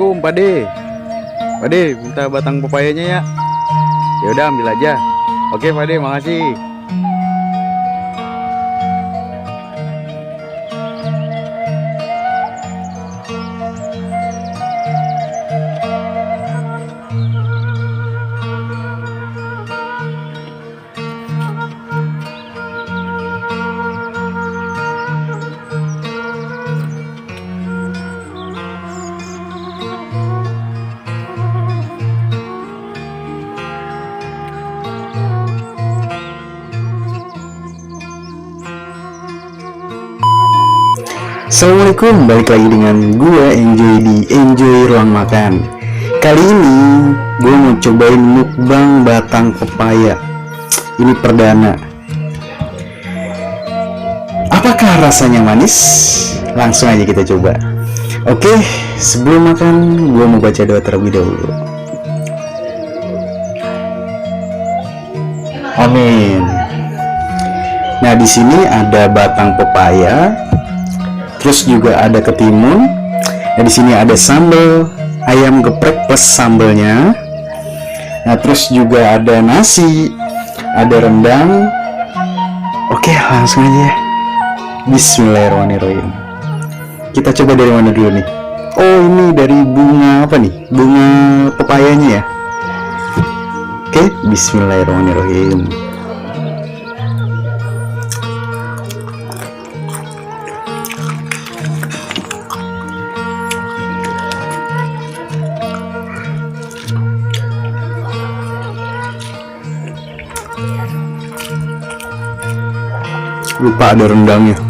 Assalamualaikum Pak De. Pak De, minta batang pepayanya ya. Ya udah ambil aja. Oke Pak De, makasih. Assalamualaikum, balik lagi dengan gue Enjoy di Enjoy Ruang Makan. Kali ini gue mau cobain mukbang batang pepaya. Ini perdana. Apakah rasanya manis? Langsung aja kita coba. Oke, sebelum makan gue mau baca doa terlebih dahulu. Amin. Nah di sini ada batang pepaya terus juga ada ketimun. Nah di sini ada sambal ayam geprek plus sambelnya nah terus juga ada nasi ada rendang. Oke langsung aja. Bismillahirrahmanirrahim. Kita coba dari mana dulu nih? Oh ini dari bunga apa nih? Bunga pepayanya ya? Oke Bismillahirrahmanirrahim lupa ada rendangnya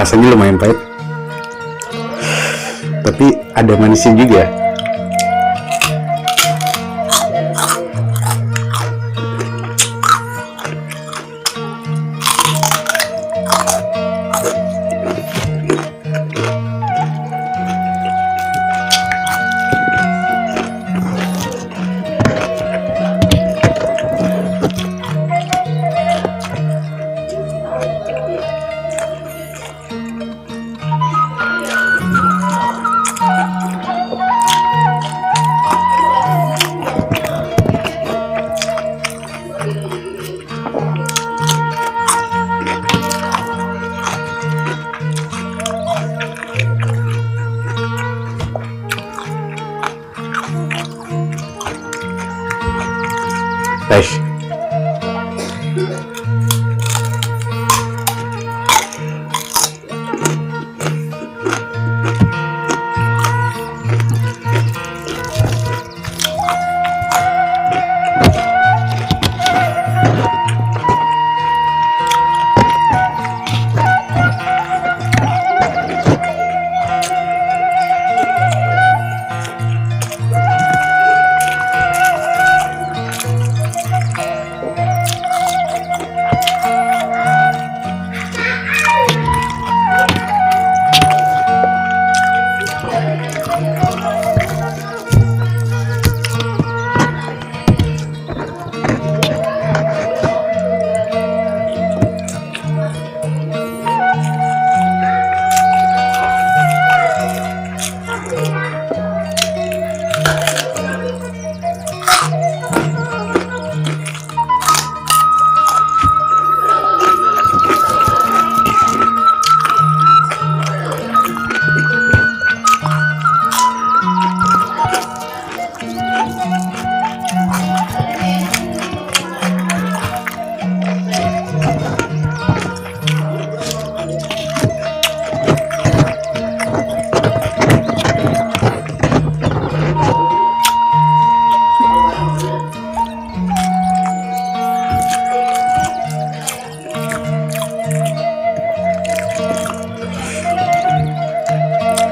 rasanya lumayan pahit. Tapi ada manisnya juga special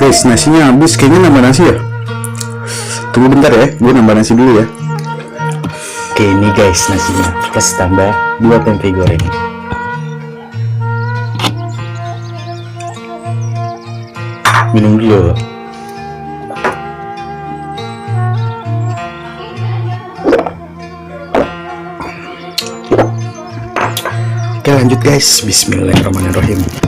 Guys, nasinya habis. Kayaknya nambah nasi ya. Tunggu bentar ya, gue nambah nasi dulu ya. Oke, ini guys nasinya. Kita tambah dua tempe goreng. Minum dulu. Oke lanjut guys, Bismillahirrahmanirrahim.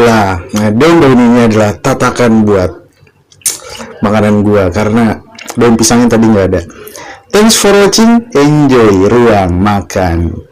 Nah daun-daun ini adalah tatakan buat makanan gua karena daun pisangnya tadi nggak ada. Thanks for watching, enjoy ruang makan.